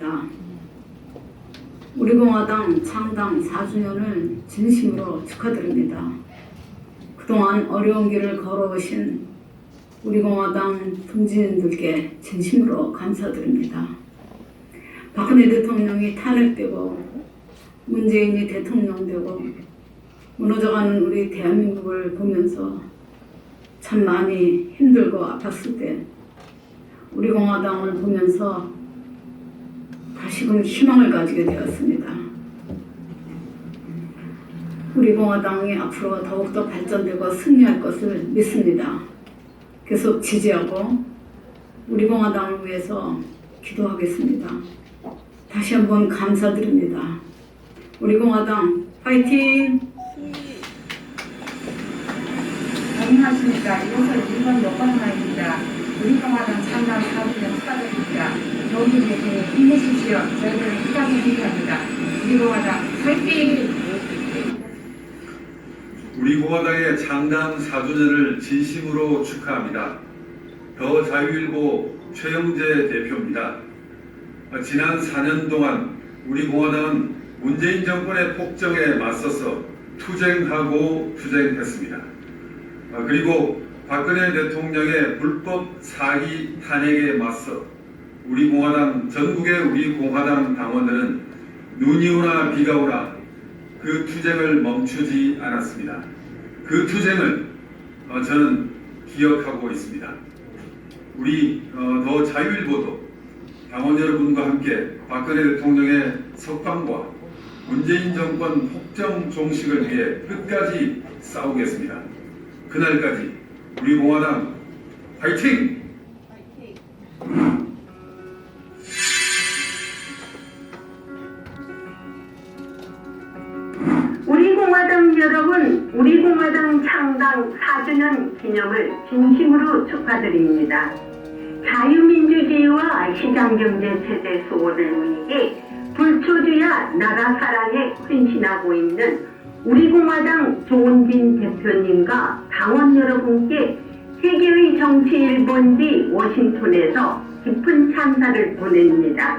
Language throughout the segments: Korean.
자, 우리 공화당 창당 4주년을 진심으로 축하드립니다. 그동안 어려운 길을 걸어오신 우리 공화당 동지님들께 진심으로 감사드립니다. 박근혜 대통령이 탄핵되고 문재인이 대통령 되고 무너져가는 우리 대한민국을 보면서 참 많이 힘들고 아팠을 때 우리 공화당을 보면서 다시금 희망을 가지게 되었습니다. 우리 공화당이 앞으로 더욱더 발전되고 승리할 것을 믿습니다. 계속 지지하고 우리 공화당을 위해서 기도하겠습니다. 다시 한번 감사드립니다. 우리 공화당 파이팅! 안녕하십니까. 이곳은 일본 요코하마입니다. 우리 공화당 창당 사업을 축하드립니다. 여기 계신 힘내십시오. 저희들은 축하드립니다. 우리 공화당 화이팅! 우리 공화당의 창당 4주년을 진심으로 축하합니다. 더 자유일보 최영재 대표입니다. 어, 지난 4년 동안 우리 공화당은 문재인 정권의 폭정에 맞서서 투쟁하고 투쟁했습니다. 어, 그리고 박근혜 대통령의 불법 사기 탄핵에 맞서 우리 공화당 전국의 우리 공화당 당원들은 눈이 오나 비가 오나 그 투쟁을 멈추지 않았습니다. 그 투쟁을 어, 저는 기억하고 있습니다. 우리 어, 더 자유일보도 당원 여러분과 함께 박근혜 대통령의 석방과 문재인 정권 폭정 종식을 위해 끝까지 싸우겠습니다. 그날까지 우리 공화당 화이팅! 우리 창당 4주년 기념을 진심으로 축하드립니다. 자유민주주의와 시장경제 체제 수호를 위해 불초주야 나라 사랑에 헌신하고 있는 우리 공화당 조은진 대표님과 당원 여러분께 세계의 정치 일본지 워싱턴에서 깊은 찬사를 보냅니다.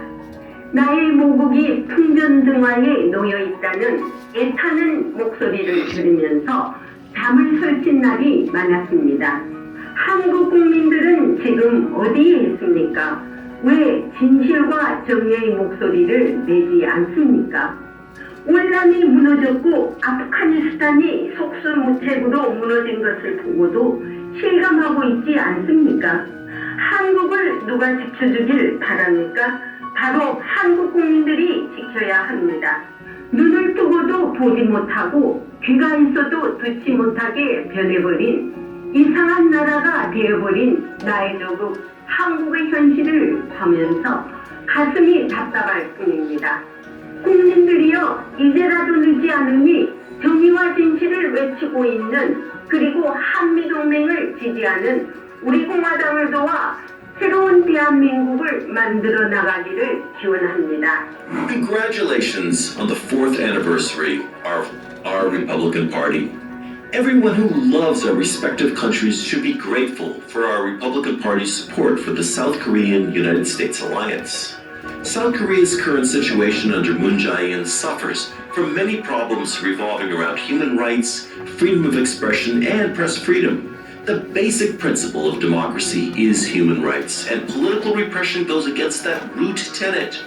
나의 모국이 풍전등화에 놓여 있다는 애타는 목소리를 들으면서 잠을 설친 날이 많았습니다. 한국 국민들은 지금 어디에 있습니까? 왜 진실과 정의의 목소리를 내지 않습니까? 월남이 무너졌고 아프가니스탄이 속수무책으로 무너진 것을 보고도 실감하고 있지 않습니까? 한국을 누가 지켜주길 바랍니까? 바로 한국 국민들이 지켜야 합니다. 눈을 뜨고도 보지 못하고 귀가 있어도 듣지 못하게 변해버린 이상한 나라가 되어버린 나의 조국 한국의 현실을 보면서 가슴이 답답할 뿐입니다. 국민들이여 이제라도 늦지 않으니 정의와 진실을 외치고 있는 그리고 한미동맹을 지지하는 우리 공화당을 도와 새로운 대한민국을 만들어 나가기를 기원합니다. Congratulations on the fourth anniversary of our Republican Party. Everyone who loves our respective countries should be grateful for our Republican Party's support for the South Korean United States alliance. South Korea's current situation under Moon Jae-in suffers from many problems revolving around human rights, freedom of expression, and press freedom. The basic principle of democracy is human rights, and political repression goes against that root tenet.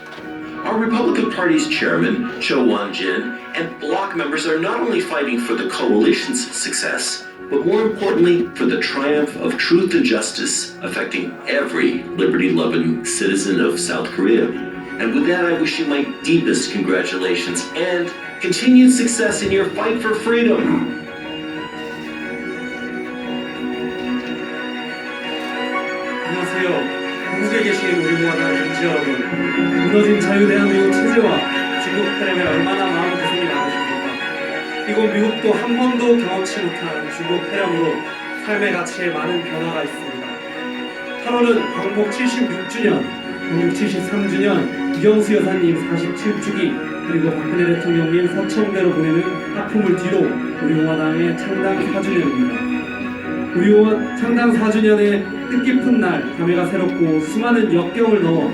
Our Republican Party's chairman, Cho Won-jin, and bloc members are not only fighting for the coalition's success, but more importantly, for the triumph of truth and justice affecting every liberty-loving citizen of South Korea. And with that, I wish you my deepest congratulations and continued success in your fight for freedom. 한국에 계신 우리 공화당 정치 여러분. 무너진 자유대한민국 체제와 중국 테렘에 얼마나 마음 고생이 많으십니까? 이곳 미국도 한 번도 경험치 못한 중국 테렘으로 삶의 가치에 많은 변화가 있습니다. 8월은 광복 76주년, 광복 73주년, 이경수 여사님 47주기, 그리고 박근혜 대통령님 서청대로 보내는 하품을 뒤로 우리 공화당의 창당 4주년입니다. 우리 원 창당 4주년의 뜻깊은 날 감회가 새롭고 수많은 역경을 넘어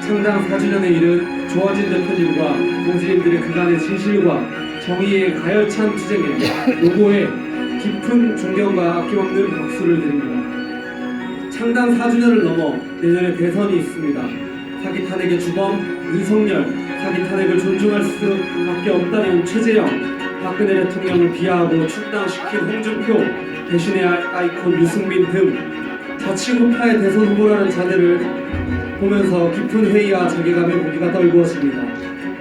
창당 4주년에 이른 조원진 대표님과 동지님들의 그간의 진실과 정의의 가열찬 투쟁에 노고에 깊은 존경과 아낌없는 박수를 드립니다. 창당 4주년을 넘어 내년에 대선이 있습니다. 사기 탄핵의 주범 윤석열, 사기 탄핵을 존중할 수밖에 없다는 최재형, 박근혜 대통령을 비하하고 출당시킨 홍준표, 대신의 아- 아이콘 유승민 등 자치 우파의 대선 후보라는 자들을 보면서 깊은 회의와 자괴감에 무기가 떨구어집니다.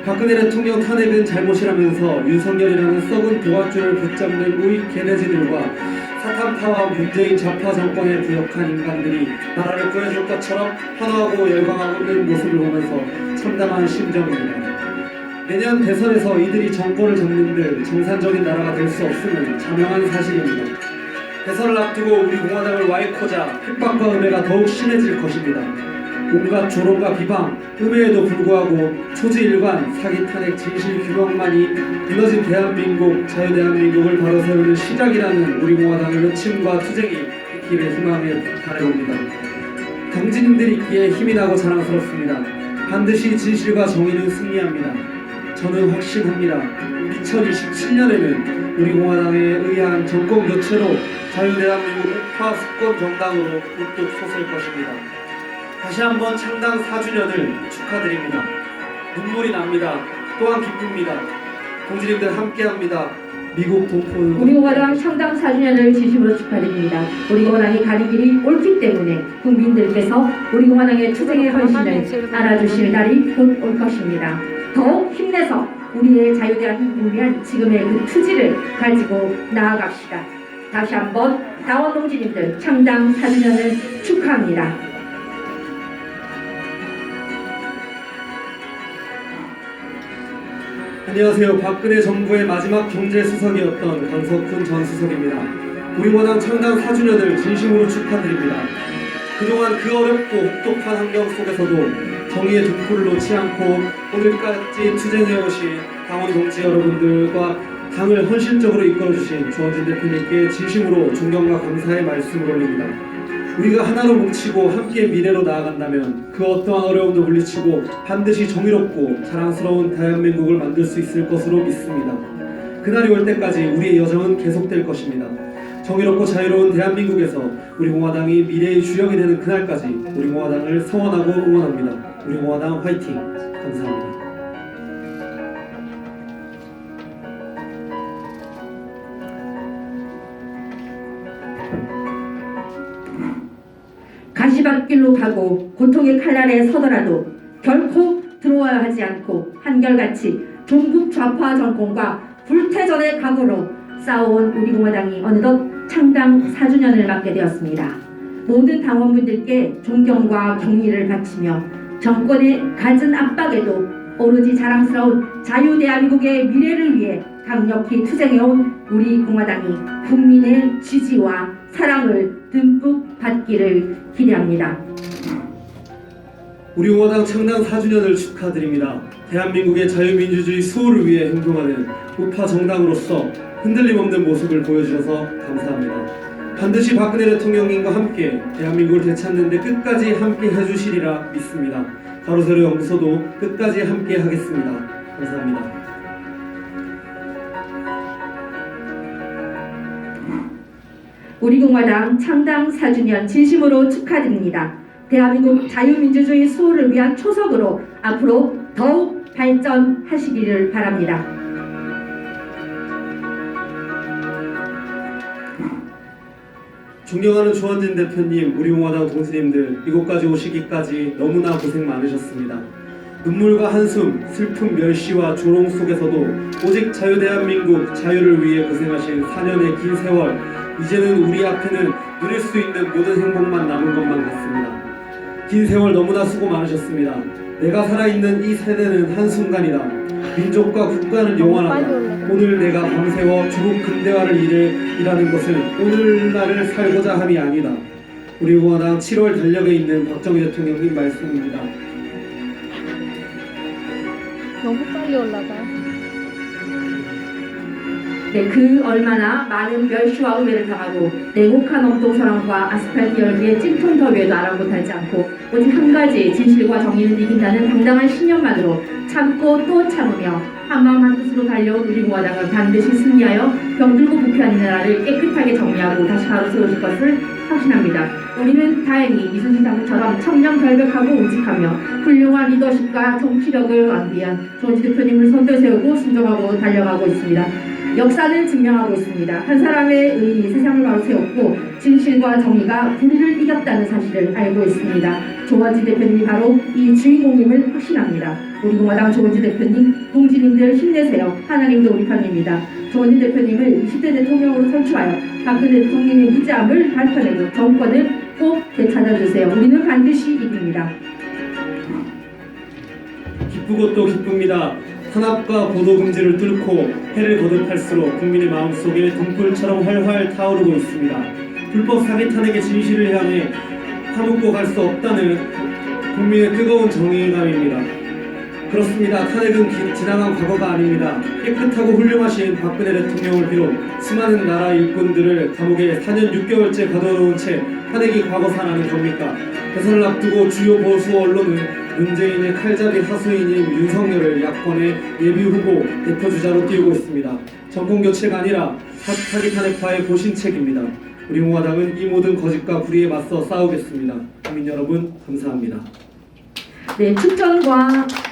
박근혜 대통령 탄핵은 잘못이라면서 윤석열이라는 썩은 도학주를 붙잡는 우익 개돼지들과 사탄파와 문재인 좌파 정권에 부역한 인간들이 나라를 구해줄 것처럼 환호하고 열광하고 있는 모습을 보면서 참담한 심정입니다. 내년 대선에서 이들이 정권을 잡는 듯 정상적인 나라가 될 수 없음은 자명한 사실입니다. 대선을 앞두고 우리 공화당을 와이코자 핍박과 음해가 더욱 심해질 것입니다. 온갖 조롱과 비방, 음해에도 불구하고 초지일관, 사기 탄핵, 진실 규명만이 무너진 대한민국, 자유대한민국을 바로 세우는 시작이라는 우리 공화당의 외침과 투쟁이 있기를 희망에 바라봅니다. 당진님들이 있기에 힘이 나고 자랑스럽습니다. 반드시 진실과 정의는 승리합니다. 저는 확신합니다. 2027년에는 우리 공화당에 의한 정권 교체로 자유대한민국 우파 수권 정당으로 우뚝 솟을 것입니다. 다시 한번 창당 4주년을 축하드립니다. 눈물이 납니다. 또한 기쁩니다. 동지님들 함께합니다. 미국 동포 우리 공화당 창당 4주년을 진심으로 축하드립니다. 우리 공화당이 가는 길이 옳기 때문에 국민들께서 우리 공화당의 투쟁의 헌신을 알아주실 날이 곧 올 것입니다. 더욱 힘내서 우리의 자유대한민국을 위한 지금의 그 투지를 가지고 나아갑시다. 다시 한번 다원 동지님들 창당 4주년을 축하합니다. 안녕하세요. 박근혜 정부의 마지막 경제수석이었던 강석훈 전 수석입니다. 우리 공화당 창당 4주년을 진심으로 축하드립니다. 그동안 그 어렵고 혹독한 환경 속에서도 정의의 등불을 놓지 않고 오늘까지 투쟁해오신 당원 동지 여러분들과 당을 헌신적으로 이끌어주신 조원진 대표님께 진심으로 존경과 감사의 말씀을 올립니다. 우리가 하나로 뭉치고 함께 미래로 나아간다면 그 어떠한 어려움도 물리치고 반드시 정의롭고 자랑스러운 대한민국을 만들 수 있을 것으로 믿습니다. 그날이 올 때까지 우리의 여정은 계속될 것입니다. 정의롭고 자유로운 대한민국에서 우리 공화당이 미래의 주역이 되는 그날까지 우리 공화당을 성원하고 응원합니다. 우리 공화당 화이팅! 감사합니다. 가시밭길로 가고 고통의 칼날에 서더라도 결코 들어와야 하지 않고 한결같이 종북 좌파 정권과 불태전의 각오로 싸워온 우리 공화당이 어느덧 창당 4주년을 맞게 되었습니다. 모든 당원분들께 존경과 경의를 바치며 정권의 갖은 압박에도 오로지 자랑스러운 자유대한민국의 미래를 위해 강력히 투쟁해온 우리 공화당이 국민의 지지와 사랑을 듬뿍 받기를 기대합니다. 우리 공화당 창당 4주년을 축하드립니다. 대한민국의 자유민주주의 수호를 위해 행동하는 우파 정당으로서 흔들림 없는 모습을 보여주셔서 감사합니다. 반드시 박근혜 대통령님과 함께 대한민국을 되찾는 데 끝까지 함께 해주시리라 믿습니다. 가로세로 연구소도 끝까지 함께 하겠습니다. 감사합니다. 우리 공화당 창당 4주년 진심으로 축하드립니다. 대한민국 자유민주주의 수호를 위한 초석으로 앞으로 더욱 발전하시기를 바랍니다. 존경하는 조원진 대표님, 우리 공화당 동지님들 이곳까지 오시기까지 너무나 고생 많으셨습니다. 눈물과 한숨, 슬픔, 멸시와 조롱 속에서도 오직 자유 대한민국 자유를 위해 고생하신 4년의 긴 세월 이제는 우리 앞에는 누릴 수 있는 모든 행복만 남은 것만 같습니다. 긴 세월 너무나 수고 많으셨습니다. 내가 살아있는 이 세대는 한순간이다. 민족과 국가는 영원하다. 오늘 내가 밤새워 조국 근대화를 일해, 일하는 것은 오늘날을 살고자 함이 아니다. 우리 공화당 7월 달력에 있는 박정희 대통령님 말씀입니다. 너무 빨리 올라가. 네, 그 얼마나 많은 멸시와 음해를 당하고 냉혹한 엉뚱 사랑과 아스팔트 열기의 찜통 더위에도 아랑곳하지 않고 오직 한 가지 진실과 정의는 이긴다는 당당한 신념만으로 참고 또 참으며 한마음 한뜻으로 달려온 우리 공화당은 반드시 승리하여 병들고 부패한 이 나라를 깨끗하게 정리하고 다시 바로 세우실 것을 확신합니다. 우리는 다행히 이순신 장군처럼 청렴결백하고 우직하며 훌륭한 리더십과 정치력을 완비한 조은지 대표님을 선대 세우고 순종하고 달려가고 있습니다. 역사는 증명하고 있습니다. 한 사람의 의인이 세상을 바로 세웠고 진실과 정의가 불의를 이겼다는 사실을 알고 있습니다. 조원지 대표님이 바로 이 주인공임을 확신합니다. 우리 공화당 조원지 대표님, 동지님들 힘내세요. 하나님도 우리 편입니다. 조원지 대표님을 20대 대통령으로 선출하여 박근혜 대통령의 무죄함을 밝혀내고 정권을 꼭 되찾아주세요. 우리는 반드시 이깁니다. 기쁘고 또 기쁩니다. 탄압과 보도 금지를 뚫고 해를 거듭할수록 국민의 마음속에 등불처럼 활활 타오르고 있습니다. 불법 사기 탄핵의 진실을 향해 파묻고 갈 수 없다는 국민의 뜨거운 정의감입니다. 그렇습니다. 탄핵은 기- 지나간 과거가 아닙니다. 깨끗하고 훌륭하신 박근혜 대통령을 비롯 수많은 나라 일꾼들을 감옥에 4년 6개월째 가둬놓은 채 탄핵이 과거사라는 겁니까? 대선을 앞두고 주요 보수 언론은 문재인의 칼잡이 하수인인 윤석열을 야권의 예비 후보 대표 주자로 띄우고 있습니다. 정권 교체가 아니라 사- 사기 탄핵파의 보신책입니다. 우리 공화당은 이 모든 거짓과 불의에 맞서 싸우겠습니다. 국민 여러분 감사합니다. 네, 충청과